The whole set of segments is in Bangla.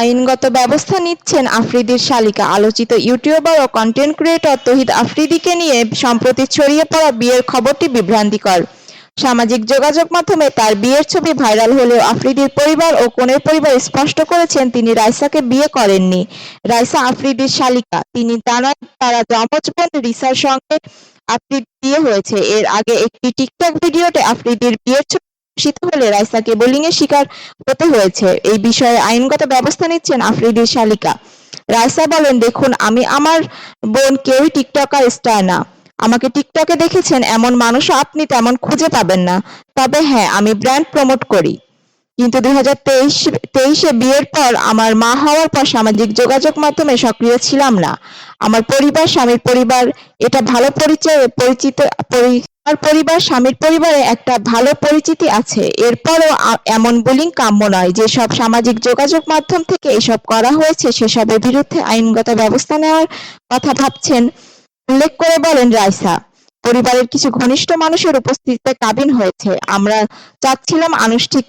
আইনগত ব্যবস্থা নিচ্ছেন আফ্রিদির শালিকা। আলোচিত ইউটিউবার ও কন্টেন্ট ক্রিয়েটর তহিদ আফ্রিদিকে নিয়ে সম্প্রতি ছড়িয়ে পড়া বিয়ের খবরটি বিভ্রান্তিকর। সামাজিক যোগাযোগ মাধ্যমে তার বিয়ের ছবি ভাইরাল হলেও আফ্রিদির পরিবার ও কনের পরিবার স্পষ্ট করেছেন তিনি রাইসাকে বিয়ে করেননি। রাইসা আফ্রিদির শালিকা। তিনি জানান, তারা যমজ বোন রিসার সঙ্গে আফ্রিদ বিয়ে হয়েছে। এর আগে একটি টিকটক ভিডিওতে আফ্রিদির বিয়ের ছবি প্রকাশিত হলে রাইসাকে বোলিং এর শিকার হতে হয়েছে। এই বিষয়ে আইনগত ব্যবস্থা নিচ্ছেন আফ্রিদির শালিকা। রাইসা বলেন, দেখুন, আমি আমার বোন কেউই টিকটকার স্টার না। আমাকে টিকটকে দেখেছেন এমন মানুষও আপনি তেমন খুঁজে পাবেন না। তবে হ্যাঁ আমি ব্র্যান্ড প্রমোট করি। কিন্তু দুই হাজার তেইশ, তেইশে বিয়ের পর আমার মা হওয়ার পর সামাজিক যোগাযোগ মাধ্যমে সক্রিয় ছিলাম না। আমার পরিবার, স্বামীর পরিবার, এটা ভালো পরিচয়, পরিচিত আমার পরিবার, স্বামীর পরিবারে একটা ভালো পরিচিতি আছে। এরপরও এমন বুলিং কাম্য নয় যেসব সামাজিক যোগাযোগ মাধ্যম থেকে এসব করা হয়েছে, সেসবের বিরুদ্ধে আইনগত ব্যবস্থা নেওয়ার কথা ভাবছেন। উল্লেখ করে বলেন রাইসা, পরিবারের কিছু ঘনিষ্ঠ মানুষের উপস্থিতিতে কাবিন হয়েছে। আমরা চাচ্ছিলাম আনুষ্ঠানিক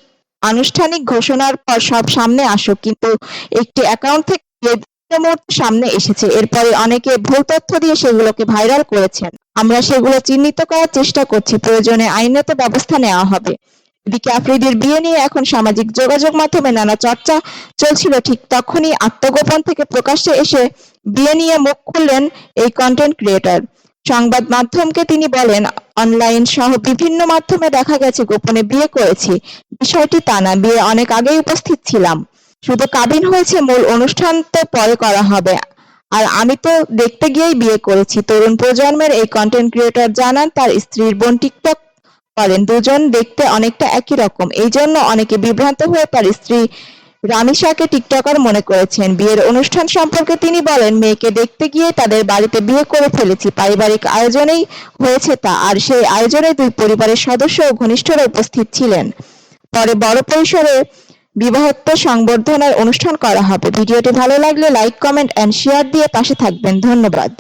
আনুষ্ঠানিক ঘোষণার পর সব সামনে আসুক, কিন্তু একটি অ্যাকাউন্ট থেকে সামনে এসেছে, এরপরে অনেকে ভুল তথ্য দিয়ে সেগুলোকে ভাইরাল করেছেন। আমরা সেগুলো চিহ্নিত করার চেষ্টা করছি, প্রয়োজনে আইনত ব্যবস্থা নেওয়া হবে। এদিকে আফ্রিদির বিয়ে নিয়ে এখন সামাজিক যোগাযোগ মাধ্যমে নানা চর্চা চলছিল, ঠিক তখনই আত্মগোপন থেকে প্রকাশ্যে এসে বিয়ে নিয়ে মুখ খুললেন এই কন্টেন্ট ক্রিয়েটর সংবাদ মাধ্যমকে তিনি বলেন অনলাইন সহ বিভিন্ন মাধ্যমে দেখা গেছে গোপনে বিয়ে করেছি। বিষয়টি তা না, বিয়ে অনেক আগেই উপস্থিত ছিলাম। শুধু কাবিন হয়েছে মূল অনুষ্ঠান তো পরে করা হবে। আর আমি তো দেখতে গিয়েই বিয়ে করেছি। তরুণ প্রজন্মের এই কন্টেন্ট ক্রিয়েটর জানান, তার স্ত্রীর বোন টিকটক করেন। দুজন দেখতে অনেকটা একই রকম। এই জন্য অনেকে বিভ্রান্ত হয়ে তার স্ত্রী রামিসাকে টিকটকার মনে করেছেন। বিয়ের অনুষ্ঠান সম্পর্কে তিনি বলেন, মেয়েকে দেখতে গিয়ে তাদের বাড়িতে বিয়ে করে ফেলেছি। পারিবারিক আয়োজনেই হয়েছে তা, আর সেই আয়োজনে দুই পরিবারের সদস্য ও ঘনিষ্ঠরা উপস্থিত ছিলেন। পরে বড় পরিসরে বিবাহোত্তর সংবর্ধনার অনুষ্ঠান করা হবে। ভিডিওটি ভালো লাগলে লাইক, কমেন্ট এন্ড শেয়ার দিয়ে পাশে থাকবেন। ধন্যবাদ।